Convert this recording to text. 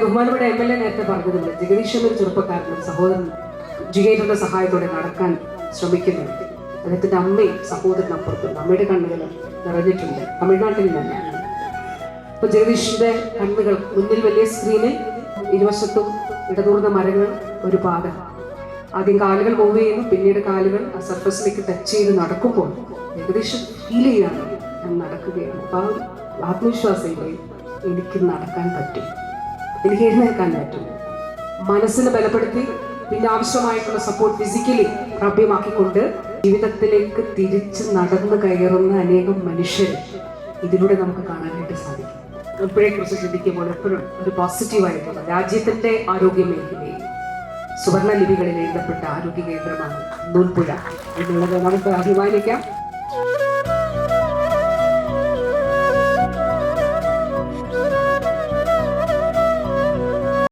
ബഹുമാനപ്പെട്ട M L A നേരത്തെ പറഞ്ഞതുണ്ട് ജഗദീഷ് എന്നൊരു ചെറുപ്പക്കാരനും സഹോദരൻ ജിഗേറ്ററിന്റെ സഹായത്തോടെ നടക്കാൻ ശ്രമിക്കുന്നുണ്ട്. അദ്ദേഹത്തിന്റെ അമ്മയും സഹോദരനും അപ്പുറത്തുണ്ട്. അമ്മയുടെ കണ്ണുകൾ നിറഞ്ഞിട്ടുണ്ട്. തമിഴ്നാട്ടിൽ തന്നെയാണ്. അപ്പൊ ജഗദീഷിന്റെ കണ്ണുകൾ മുന്നിൽ വലിയ സ്ക്രീനിൽ ഇരുവശത്തും ഇടതൂർന്ന മരങ്ങൾ ഒരു പാത. ആദ്യം കാലുകൾ മൂവ് ചെയ്യുന്നു പിന്നീട് കാലുകൾ ആ സർഫസിലേക്ക് ടച്ച് ചെയ്ത് നടക്കുമ്പോൾ ഏകദേശം ഫീൽ ചെയ്യാണ് ഞാൻ നടക്കുകയാണ്. അപ്പൊ ആത്മവിശ്വാസം എനിക്ക് നടക്കാൻ പറ്റും. എനിക്ക് എഴുന്നേൽക്കാൻ പറ്റും. മനസ്സിനെ ബലപ്പെടുത്തി പിന്നെ ആവശ്യമായിട്ടുള്ള സപ്പോർട്ട് ഫിസിക്കലി പ്രാപ്യമാക്കിക്കൊണ്ട് ജീവിതത്തിലേക്ക് തിരിച്ച് നടന്നു കയറുന്ന അനേകം മനുഷ്യർ ഇതിലൂടെ നമുക്ക് കാണാനായിട്ട് സാധിക്കും. എപ്പോഴെ കുറിച്ച് ചിന്തിക്കുമ്പോൾ എപ്പോഴും ഒരു പോസിറ്റീവായിട്ടുള്ള രാജ്യത്തിന്റെ ആരോഗ്യ മേഖലയിൽ സുവർണ ലിപികളിൽ എഴുതപ്പെട്ട ആരോഗ്യ കേന്ദ്രമാണ് നൂൽപ്പുഴ എന്നുള്ളത് നമുക്ക് അഭിമാനിക്കാം.